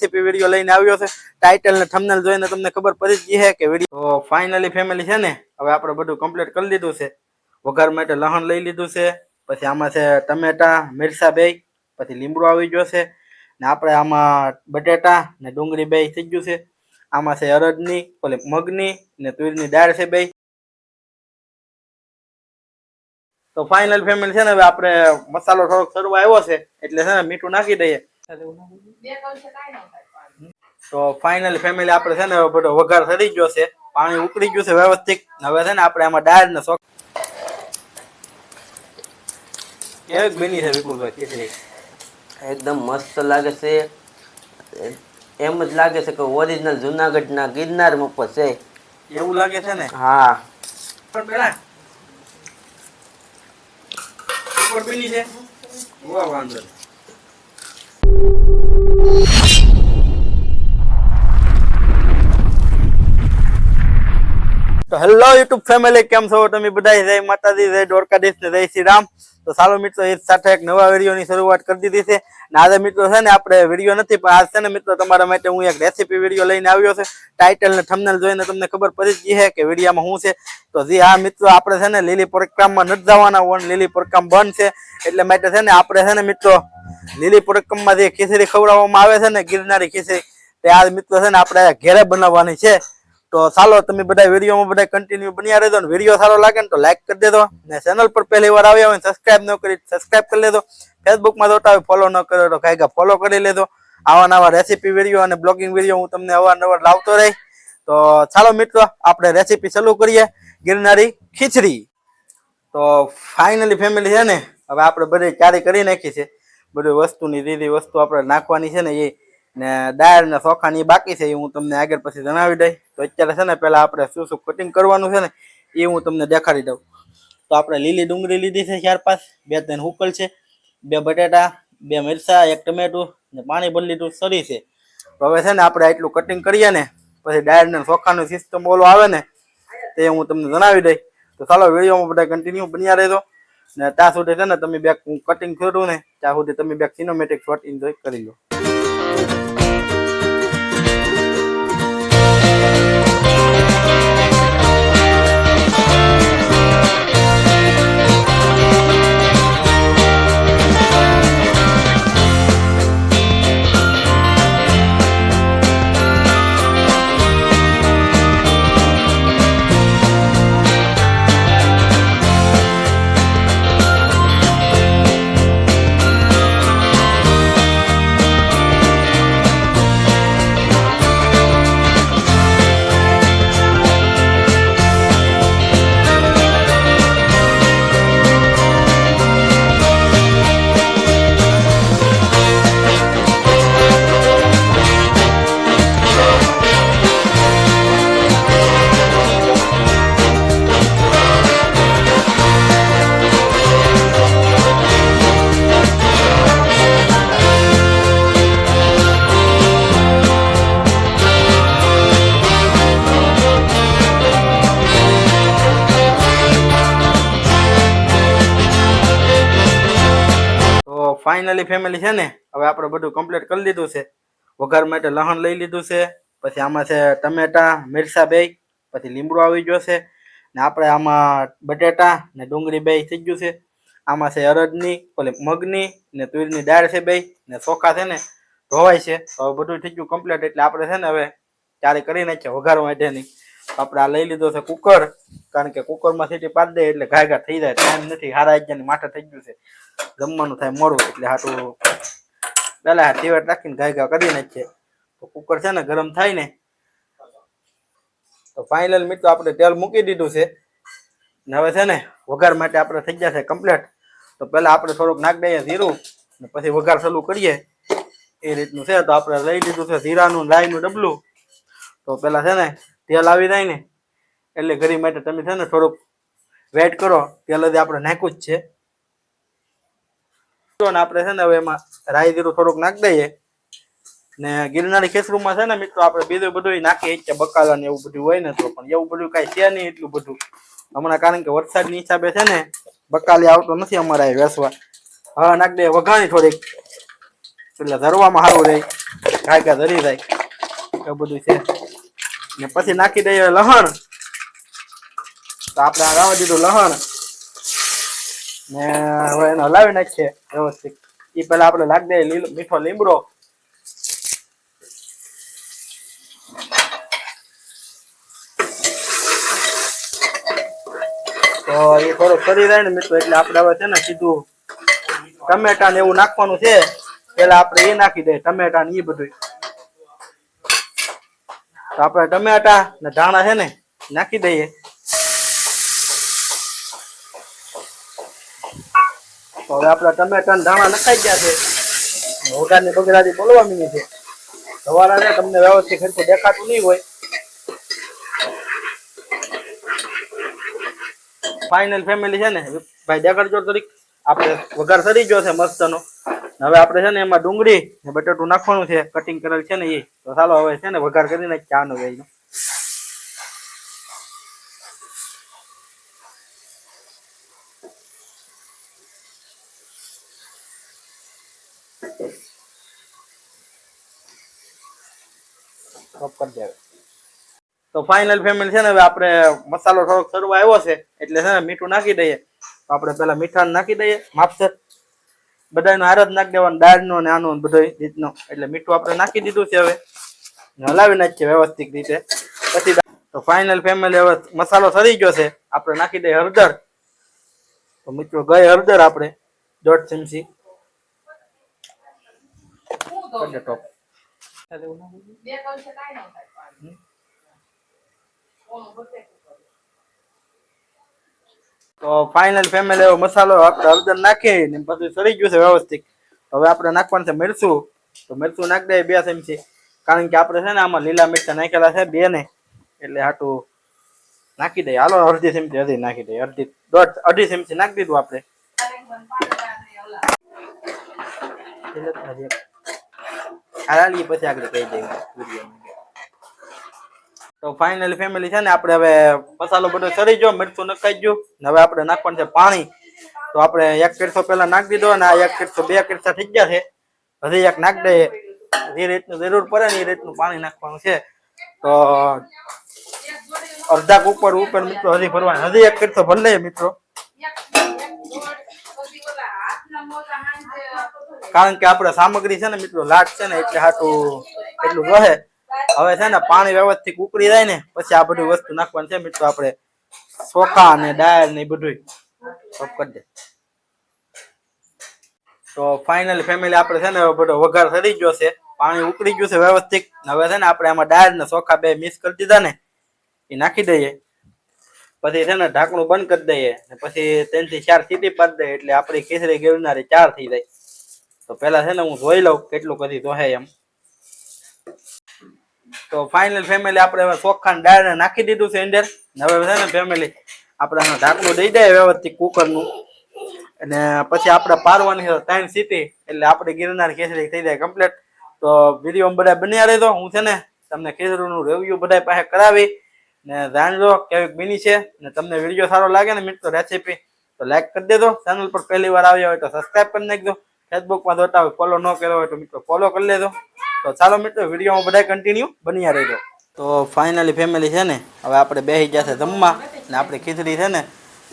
Recipe video લઈને આવ્યો છે. ટાઇટલ ને થંબનેલ જોઈને તમને ખબર પડી જ છે કે વીડિયો ફાઇનલી ફેમિલી છે ને, હવે આપણે બધું કમ્પ્લીટ કરી લીધું છે. વઘાર માટે લહણ લઈ લીધું છે. પછી આમાં છે ટમેટા, મિરસા બે પછી લીમડો આવી ગયો છે. ને આપણે આમાં બટેટા ને ડુંગળી બે થઈ ગયું છે. આમાં છે અરદની ઓલી મગની ને તુરની દાળ છે બે તો ફાઇનલ ફેમિલી છે ને, હવે આપણે મસાલો થોડોક સરવા આવ્યો છે. એટલે છે ને મીઠું નાખી દઈએ. તો ફાઇનલ ફેમિલી આપણે છે ને બધો વઘાર થઈ ગયો છે. પાણી ઉકળી ગયું છે વ્યવસ્થિત. હવે છે ને આપણે આમાં દાળ ને શોખ એક બની છે વિપુલભાઈ એકદમ મસ્ત લાગે છે. એમ જ લાગે છે કે ઓરિજિનલ જુનાગઢના ગિરનાર મફત છે. એવું લાગે છે ને? હા. પણ પેલા ઉપર બની છે. વાહ વાંધો તો હેલો યુટ્યુબ ફેમિલી કેમ છો? તમે બધા જય માતાજી, જય દ્વારકાધીશ ને જય શ્રી રામ. તો ચાલો મિત્રો, એ સાથે એક નવા વિડીયોની શરૂઆત કરી દીધી છે. ને આજે મિત્રો છે ને, આપણે વીડિયો નથી, પણ આજ છે ને મિત્રો, તમારા માટે હું એક રેસીપી વીડિયો લઈને આવ્યો છે. ટાઇટલ ને થમનેલ જોઈને તમને ખબર પડી જ છે કે વિડીયામાં શું છે. તો જી હા મિત્રો આપણે છે ને, લીલી પરક્રમમાં નથી જવાના વન લીલી પરિક્રમ બંધ છે. એટલે માટે છે ને, આપણે છે ને મિત્રો, લીલી પરક્રમમાં જે ખીચડી ખવડાવવામાં આવે છે ને, ગિરનારી ખીચડી, તે આ મિત્રો છે ને, આપણે ઘેરે બનાવવાની છે. તો ચાલો, તમે બધા વિડીયોમાં બધા કન્ટિન્યુ બન્યા રહેજો ને વીડિયો સારો લાગે તો લાઈક કરી દેજો ને ચેનલ પર પહેલી વાર આવ્યા હોય સબસ્ક્રાઈબ ન કરી સબસ્ક્રાઇબ કરી લેજો. ફેસબુકમાં જોતા હોય ફોલો ન કરો તો કાંઈ ફોલો કરી લેજો. આવા નવા રેસીપી વીડિયો અને બ્લોગિંગ વીડિયો હું તમને અવારનવાર લાવતો રહી તો ચાલો મિત્રો, આપણે રેસીપી ચાલુ કરીએ. ગિરનારી ખીચડી. તો ફાઇનલી ફેમિલી છે ને, હવે આપણે બધી તૈયારી કરી નાખી છે. બધી વસ્તુની દીધી વસ્તુ આપણે નાખવાની છે ને એ ને દાળ ને ચોખાની બાકી છે એ હું તમને આગળ પછી જણાવી દઈ તો અત્યારે છે ને પેલા આપણે શું શું કટિંગ કરવાનું છે ને, એ હું તમને દેખાડી દઉં. તો આપણે લીલી ડુંગળી લીધી છે ચાર પાંચ, બે ત્રણ હુકલ છે, બે બટેટા, બે મિરસા એક ટમેટું ને પાણી ભરી લીધું, સરી છે. હવે છે ને આપણે આટલું કટિંગ કરીએ ને, પછી ડાયરને ચોખાનું સિસ્ટમ ઓલો આવે ને, તે હું તમને જણાવી દઈ તો ચાલો વિડીયોમાં બધા કન્ટિન્યુ બન્યા રહેજો. ને ત્યાં સુધી છે ને તમે બે કટિંગ કર્યું ને, ત્યાં સુધી તમે બે સિનેમેટિક શોટ એન્જોય કરી લો. ફાઇનલી ફેમિલી છે ને, હવે આપણે બધું કમ્પ્લીટ કરી લીધું છે. વઘાર માટે લહણ લઈ લીધું છે, પછી આમાં છે ટમેટા મિરસા બે, પછી લીમડો આવી ગયો છે, ને આપણે આમાં બટેટા ને ડુંગળી બે થઈ ગયું છે. આમાં છે અરદની ઓલી મગની ને તુરની દાળ છે બે, ને ચોખા છે ને, ધોવાય છે. હવે બધું થઈ ગયું કમ્પ્લીટ એટલે આપણે છે ને હવે ચારે કરી નાખીએ વઘાર માટેની આપણે આ લઈ લીધો છે કુકર, કારણ કે કુકરમાં સીટી પાડી દે એટલે ઘાય ઘા થઈ જાય ટાઈમ નથી, હારા અગિયારની માથે થઈ ગયું છે. જમવાનું થાય મોડું, એટલે હાટું પેલા ટીવેટ રાખીને ઘાય ઘા કરી નાખીએ. તો કુકર છે ને ગરમ થાય ને, તો ફાઇનલ મિત્રો આપણે તેલ મૂકી દીધું છે. ને હવે છે ને વઘાર માટે આપણે થઈ છે કમ્પ્લીટ તો પહેલાં આપણે થોડુંક નાખ દઈએ જીરું, ને પછી વઘાર ચાલુ કરીએ. એ રીતનું છે, તો આપણે લઈ લીધું છે જીરાનું, લાઈનું, ડબલું. તો પેલા છે ને તેલ આવી જાય ને, એટલે ઘરી માટે તમે છે ને થોડુંક વેટ કરો, તેલ જ આપણે નાખ્યું જ છે. આપણે છે ને હવે એમાં રાઈ જીરું થોડુંક નાખી દઈએ. ને ગિરનારી ખેસરૂમાં છે ને મિત્રો આપણે બીજું બધું નાખીએ, કે બકાલા ને એવું બધું હોય ને તો પણ એવું બધું કાંઈ છે નહીં એટલું બધું. હમણાં કારણ કે વરસાદની હિસાબે છે ને બકાલી આવતો નથી અમારે વેસવા. હા, નાખી દઈએ વઘાણી થોડીક. એટલે ધરવામાં સારું રહે ઘાયકા ધરી જાય. એવું બધું છે. ને પછી નાખી દઈએ લહણ. તો આપણે આ દીધું લહણ. ને હવે એને હલાવી નાખીએ. વ્યવસ્થિત. એ પેલા આપણે લાગી દઈએ લીલો, મીઠો લીમડો. તો એ થોડો ફરી જાય ને મિત્રો, એટલે આપણે હવે છે ને સીધું ટમેટા ને એવું નાખવાનું છે. પેલા આપણે એ નાખી દઈએ ટમેટા ને એ બધું તો આપણે ટમેટા ને ધાણા છે ને નાખી દઈએ. હવે આપણા ટમેટા ને ધાણા નખાઈ ગયા છે. વઘારની બગડાથી બોલવા મીની છે. સવારે તમને વ્યવસ્થિત ખર્ચો દેખાતું નહીં હોય. ફાઇનલ ફેમિલી છે ને, ભાઈ દેખાડજો તરીક આપણે વઘાર સરી ગયો છે મસ્તનો. હવે આપણે છે ને એમાં ડુંગળી ને બટાટું નાખવાનું છે. કટિંગ કરેલ છે ને એ તો ચાલો હવે છે ને વઘાર કરીને ચા નો ગઈ તો ફાઇનલ ફેમિલી છે ને હવે આપણે મસાલો થોડોક સરવા આવ્યો છે. એટલે છે ને મીઠું નાખી દઈએ. તો આપણે પેલા મીઠા નાખી દઈએ માપસર બધાનો હાર જ નાખી દેવાનો દાળનો ને આનો ને બધો રીતનો. એટલે મીઠું આપણે નાખી દીધું છે હવે. હલાવી નાખીએ વ્યવસ્થિત રીતે. પછી તો ફાઇનલ ફેમિલી હવે મસાલો સરી ગયો છે. આપણે નાખી દઈએ હળદર. તો મિત્રો ગઈ હળદર આપણે દોઢ ચમચી. કરી દે ટોપ તો ફાઇનલ ફેમિલી એવો મસાલો આપણે હળદર નાખી ને પછી સરી ગયું છે વ્યવસ્થિત. હવે આપણે નાખવાનું છે મરચું. તો મરચું નાખી દઈએ બે ચમચી. કારણ કે આપણે છે ને આમાં લીલા મિરચા નાખેલા છે બે ને. એટલે હાટું નાખી દઈએ. હાલો, અડધી ચમચી, અડધી નાખી દઈએ. અડધી, દોઢ અઢી ચમચી નાખી દીધું આપણે. હાલાલી પછી આગળ કહી દઈએ. તો ફાઇનલી ફેમિલી છે ને, આપણે હવે મસાલો બધો સરી ગયો, મરચું નખાઈ ગયું, ને હવે આપણે નાખવાનું છે પાણી. તો આપણે એક કિરસો પહેલા નાખી દીધો અને આ એક કિરસો બે કિરસા થઈ ગયા છે. હજી એક નાખી દઈએ. જે રીતનું જરૂર પડે ને એ રીતનું પાણી નાખવાનું છે. તો અડધા ઉપર ઉપર મિત્રો હજી ભરવાનું. હજી એક કિરસો ભરી લઈએ મિત્રો. કારણ કે આપણે સામગ્રી છે ને મિત્રો, લાટ છે ને, એટલે હાટું એટલું રહે. હવે છે ને પાણી વ્યવસ્થિત ઉકળી જાય ને, પછી આ બધું વસ્તુ નાખવાનું છે મિત્રો આપણે. ચોખા ને દાળ ને બધું કરી દે. તો ફાઇનલ ફેમિલી આપણે છે ને બધો વઘાર થઈ ગયો છે. પાણી ઉકળી ગયું છે વ્યવસ્થિત. હવે છે ને આપણે આમાં દાળ ને ચોખા બે મિક્સ કરી દીધા ને, એ નાખી દઈએ. પછી છે ને ઢાંકણું બંધ કરી દઈએ પછી ત્રણથી ચાર સીટી પાડી દઈએ એટલે આપણી ખીચડી ગિરનારી ચાર થઈ જાય. તો પેલા છે ને હું જોઈ લઉં, કેટલું કદી દોહે એમ. તો ફાઇનલ ફેમિલી આપણે હવે ચોખ્ખા ને નાખી દીધું છે અંદર. હવે છે ને ફેમિલી આપણે આનું ઢાંકણું દઈ દઈએ વ્યવસ્થિત કુકરનું અને પછી આપણે પારવાની છે ત્રણ સીટી, એટલે આપણે ગિરનાર ખીચડી થઈ જાય કમ્પ્લીટ તો વીડિયો બધા બન્યા રહેજો. હું છે ને તમને ખીચડીનું રિવ્યુ બધા પાસે કરાવી ને જાણજો કેવી બની છે. ને તમને વીડિયો સારો લાગે ને મિત્રો રેસીપી તો લાઈક કરી દેજો. ચેનલ પર પહેલી વાર આવ્યા હોય તો સબસ્ક્રાઈબ કરી નાખજો. ફેસબુકમાં જોતા હોય ફોલો ન કર્યો હોય તો મિત્રો ફોલો કરી લેજો. તો ચાલો મિત્રો વિડીયોમાં બધા કન્ટિન્યુ બન્યા રહેજો. તો ફાઇનલી ફેમિલી છે ને, હવે આપણે બેસી છે જમવા ને આપણી ખીચડી છે ને,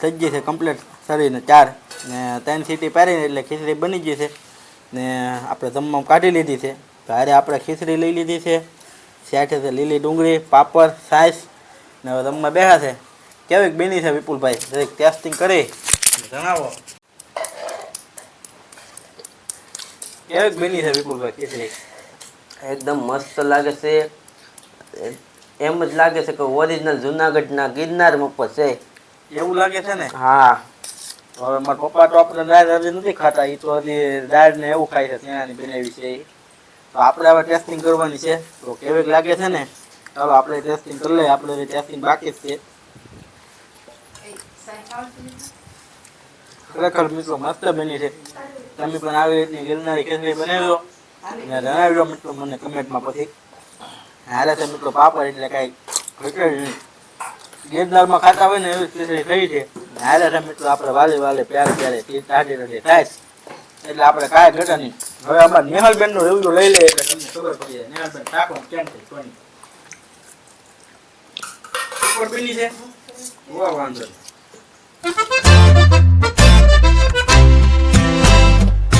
થઈ ગઈ છે કમ્પ્લીટ શરીરને ચાર. ને ત્રણ સીટી પારીને એટલે ખીચડી બની ગઈ છે. ને આપણે જમવામાં કાઢી લીધી છે. ત્યારે આપણે ખીચડી લઈ લીધી છે. સાથે છે લીલી ડુંગળી, પાપડ, સાઈસ. ને હવે જમવા બેઠા છે. કેવીક બેની છે વિપુલભાઈ? ટેસ્ટિંગ કરી. જણાવો. કેવીક બની છે વિપુલભાઈ? ખીચડી એકદમ મસ્ત લાગે છે. એમ જ લાગે છે કે ઓરિજિનલ જુનાગઢના ગિરનાર મફત છે. એવું લાગે છે ને? હા. હવે મારા પપ્પા તો આપણે દાળ હજી નથી ખાતા. એ તો હજી દાળ ને એવું ખાય છે ત્યાંની બનાવી છે. તો આપણે હવે ટેસ્ટિંગ કરવાની છે. તો કેવી લાગે છે ને? ચાલો આપણે ટેસ્ટિંગ કરી લઈએ. આપણે ટેસ્ટિંગ બાકી છે? ખરેખર મિત્રો મસ્ત બની છે. તમે પણ આવી રીતની ગિરનારી ખીચડી બનાવ્યો અને જણાવ્યો મિત્રો મને કમેન્ટમાં પછી. હારે છે મિત્રો પાપડ એટલે કાંઈ ઘટે નહીં. ગિરનારમાં ખાતા હોય ને એવી ખીચડી થઈ છે. હારે છે મિત્રો આપણે વાલે વાલે પ્યારે પ્યારે તાજી રડી થાય એટલે આપણે કાંઈ ઘટે નહીં. હવે આપણા નેહલબેન એવું લઈ લઈએ એટલે તમને ખબર પડી જાય. નેહલબેન ટાકો કેમ છે? કોની? ઉપર બની છે? વાહ વાંધો.